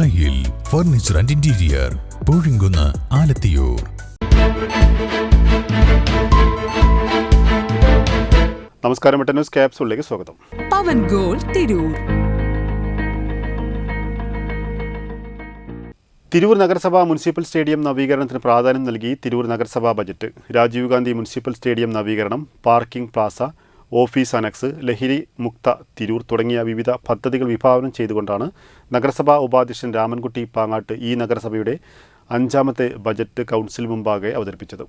ദായിൽ furniture and interior Poozhinkunnu Alathiyur. നമസ്കാരം news ക്യാപ്സുകളിലേക്ക് സ്വാഗതം. പവൻ goal Tirur. Tirur നഗരസഭ മുനിസിപ്പൽ സ്റ്റേഡിയം നവീകരണത്തിന് പ്രാധാന്യം നൽകി തിരൂർ നഗരസഭാ budget. Rajiv Gandhi municipal stadium നവീകരണം പാർക്കിംഗ് പ്ലാസ ഓഫീസ് അനക്സ് ലഹരി മുക്ത തിരൂർ തുടങ്ങിയ വിവിധ പദ്ധതികൾ വിഭാവനം ചെയ്തുകൊണ്ടാണ് നഗരസഭാ ഉപാധ്യക്ഷൻ രാമൻകുട്ടി പാങ്ങാട്ട് ഈ നഗരസഭയുടെ അഞ്ചാമത്തെ ബജറ്റ് കൗൺസിൽ മുമ്പാകെ അവതരിപ്പിച്ചത്.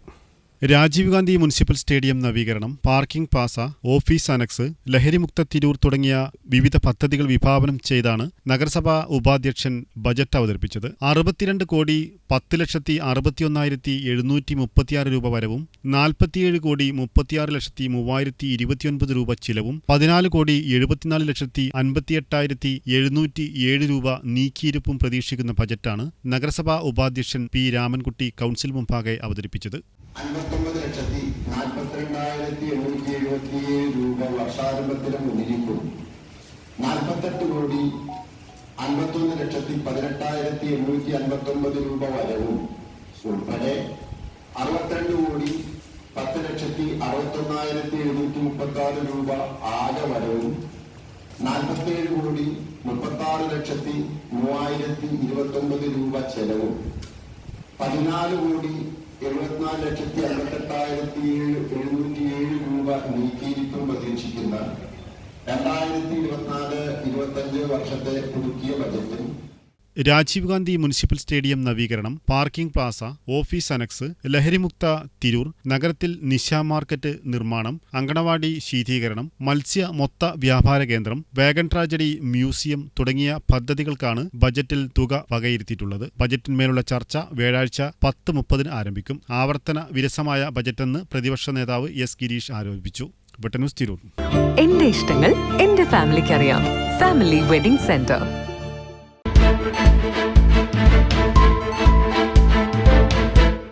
രാജീവ് ഗാന്ധി മുനിസിപ്പൽ സ്റ്റേഡിയം നവീകരണം പാർക്കിംഗ് പാസ ഓഫീസ് അനക്സ് ലഹരിമുക്ത തിരൂർ തുടങ്ങിയ വിവിധ പദ്ധതികൾ വിഭാവനം ചെയ്താണ് നഗരസഭാ ഉപാധ്യക്ഷൻ ബജറ്റ് അവതരിപ്പിച്ചത്. അറുപത്തിരണ്ട് കോടി പത്ത് ലക്ഷത്തി അറുപത്തിയൊന്നായിരത്തി എഴുന്നൂറ്റി മുപ്പത്തിയാറ് രൂപ വരവും നാൽപ്പത്തിയേഴ് കോടി മുപ്പത്തിയാറ് ലക്ഷത്തി മൂവായിരത്തി ഇരുപത്തിയൊൻപത് രൂപ ചിലവും പതിനാല് കോടി എഴുപത്തിനാല് ലക്ഷത്തി അൻപത്തിയെട്ടായിരത്തി എഴുന്നൂറ്റി ഏഴ് രൂപ നീക്കിയിരുപ്പും പ്രതീക്ഷിക്കുന്ന ബജറ്റാണ് നഗരസഭാ ഉപാധ്യക്ഷൻ പി രാമൻകുട്ടി കൗൺസിൽ മുമ്പാകെ അവതരിപ്പിച്ചത്. അൻപത്തൊമ്പത് ലക്ഷത്തി നാൽപ്പത്തിരണ്ടായിരത്തി എണ്ണൂറ്റി എഴുപത്തിയേഴ് രൂപ വർഷാരംഭത്തിന് മുന്നിരിക്കും നാൽപ്പത്തെട്ട് കോടി അൻപത്തൊന്ന് ലക്ഷത്തി പതിനെട്ടായിരത്തി എണ്ണൂറ്റി അൻപത്തൊമ്പത് രൂപ വരവും. ഉൾപ്പെടെ അറുപത്തിരണ്ട് കോടി പത്ത് ലക്ഷത്തി അറുപത്തൊന്നായിരത്തി എഴുന്നൂറ്റി മുപ്പത്തി ആറ് രൂപ ആകെ വരവും. നാൽപ്പത്തിയേഴ് കോടി മുപ്പത്തി ആറ് ലക്ഷത്തി മൂവായിരത്തി ഇരുപത്തൊമ്പത് രൂപ ചെലവും. പതിനാല് കോടി എഴുപത്തിനാല് ലക്ഷത്തി അമ്പത്തെട്ടായിരത്തി ഏഴ് എഴുന്നൂറ്റി ഏഴ് രൂപ നീക്കിയിരിക്കും പ്രതീക്ഷിക്കുന്ന രണ്ടായിരത്തി ഇരുപത്തിനാല് ഇരുപത്തഞ്ച് വർഷത്തെ പുതുക്കിയ ബജറ്റും രാജീവ് ഗാന്ധി മുനിസിപ്പൽ സ്റ്റേഡിയം നവീകരണം പാർക്കിംഗ് പ്ലാസ ഓഫീസ് അനക്സ് ലഹരിമുക്ത തിരൂർ നഗരത്തിൽ നിശ മാർക്കറ്റ് നിർമ്മാണം അങ്കണവാടി ശീതീകരണം മത്സ്യ മൊത്ത വ്യാപാര കേന്ദ്രം വാഗൺ ട്രാജഡി മ്യൂസിയം തുടങ്ങിയ പദ്ധതികൾക്കാണ് ബജറ്റിൽ തുക വകയിരുത്തിയിട്ടുള്ളത്. ബജറ്റിന്മേലുള്ള ചർച്ച വ്യാഴാഴ്ച പത്ത് മുപ്പതിന് ആരംഭിക്കും. ആവർത്തന വിരസമായ ബജറ്റെന്ന് പ്രതിപക്ഷ നേതാവ് എസ് ഗിരീഷ് ആരോപിച്ചു. ഇഷ്ടങ്ങൾ ഫാമിലിക്ക് അറിയാം ഫാമിലി വെഡിംഗ് സെന്റർ.